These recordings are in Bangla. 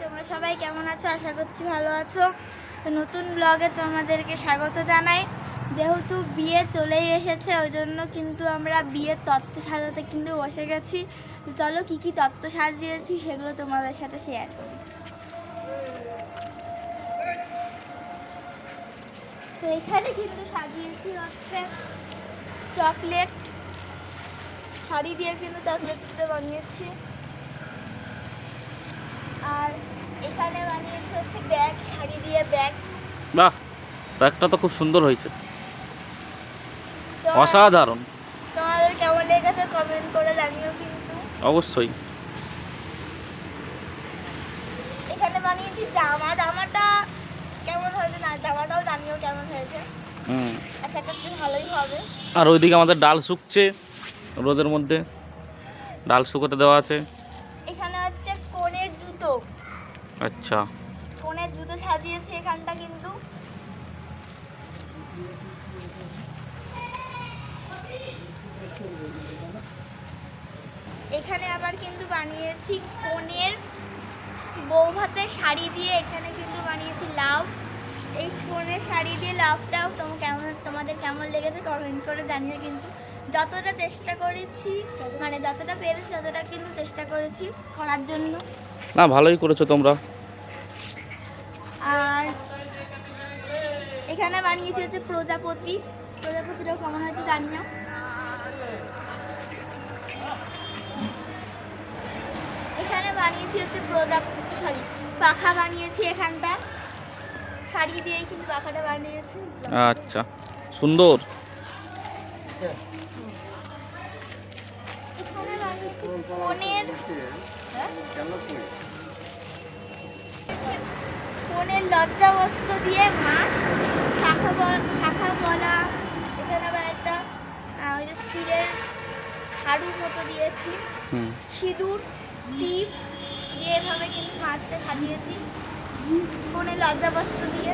তোমরা সবাই কেমন আছো? আশা করছি ভালো আছো। নতুন ব্লগে তোমাদেরকে স্বাগত জানাই। যেহেতু বিয়ে চলেই এসেছে, ওই জন্য কিন্তু আমরা বিয়ের তত্ত্ব সাজাতে কিন্তু বসে গেছি। চলো, কী কী তত্ত্ব সাজিয়েছি সেগুলো তোমাদের সাথে শেয়ার করি। তো এখানে কিন্তু সাজিয়েছি হচ্ছে চকলেট শাড়ি দিয়ে কিন্তু চকলেটটা বানিয়েছি। আর এখানে বানিয়েছি হচ্ছে ব্যাগ শাড়ি দিয়ে ব্যাগ। বাহ ব্যাগটা তো খুব সুন্দর হয়েছে। অসাধারণ। তোমাদের কেমন লেগেছে কমেন্ট করে জানিও কিন্তু। অবশ্যই। এখানে বানিয়েছি জামা। জামাটা কেমন হয়েছে না জামাটাও জানিও কেমন হয়েছে। হুম। আশা করছি ভালোই হবে। আর ওইদিকে আমাদের ডাল শুকছে রোদের মধ্যে। ডাল শুকোতে দেওয়া আছে এখানে হচ্ছে কোণের জুতো আচ্ছা। কোণের জুতো সাজিয়েছি এখানটা কিন্তু। এখানে আবার কিন্তু বানিয়েছি কোণের বউ ভাতের শাড়ি দিয়ে এখানে কিন্তু বানিয়েছি লাভ। এই কোণের শাড়ি দিয়ে লাভটাও তোমার কেমন তোমাদের কেমন লেগেছে কমেন্ট করে জানিয়ে কিন্তু। যতটা চেষ্টা করেছি মানে যতটা পেরেছি ততটা কিন্তু চেষ্টা করেছি করার জন্য। না ভালোই করেছ তোমরা। আর এখানে বানিয়েছি হচ্ছে প্রজাপতি। প্রজাপতিটাও কেমন হয়েছে জানি না। এখানে বানিয়েছি হচ্ছে প্রজাপতি সরি পাখা বানিয়েছি এখানটা। শাড়ি দিয়ে কিন্তু পাখাটা বানিয়েছি। আচ্ছা সুন্দর। এখানে বানিয়েছি ফোনের ফোনের লজ্জা বস্ত্র দিয়ে মাছ শাখা শাখা বলা এখানে আবার একটা ওই যে স্টিলের হাড়ুর মতো দিয়েছি। সিঁদুর টিপ দিয়ে এভাবে কিন্তু মাছটা সাজিয়েছি। ফোনের লজ্জা বস্ত্র দিয়ে।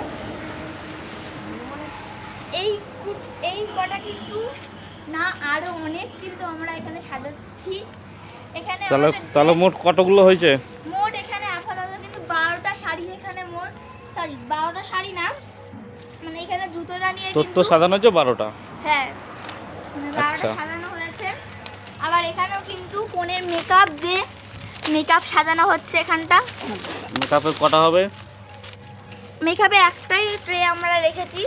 এই এই কটা কিন্তু না আরও অনেক কিন্তু আমরা এখানে সাজাচ্ছি। এখানে তাহলে তাহলে মোট কতগুলো হয়েছে? তোর তো সাজানো হচ্ছে বারোটা? হ্যাঁ আচ্ছা। সাজানো হয়েছে। আবার এখানেও কিন্তু কোণের মেকআপ যে মেকআপ সাজানো হচ্ছে এখানটা। মেকআপে কটা হবে? মেকআপে একটাই ট্রে আমরা রেখেছি।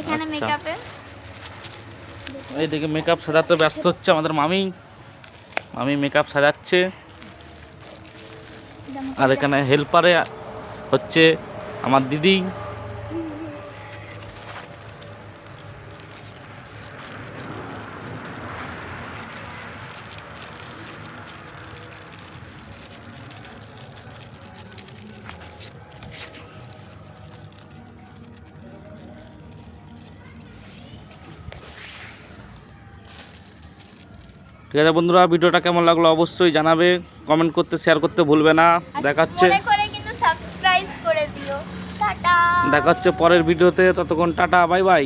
এখানে। মেকআপে এইদিকে মেকআপ সাজাতে ব্যস্ত হচ্ছে আমাদের মামি। মামি মেকআপ সাজাচ্ছে। আর এখানে হেল্পারে হচ্ছে আমার দিদি। ঠিক আছে বন্ধুরা ভিডিওটা কেমন লাগল অবশ্যই জানাবে। কমেন্ট করতে শেয়ার করতে ভুলবে না। দেখাচ্ছে দেখাচ্ছে পরের ভিডিওতে ততক্ষণ টাটা বাই বাই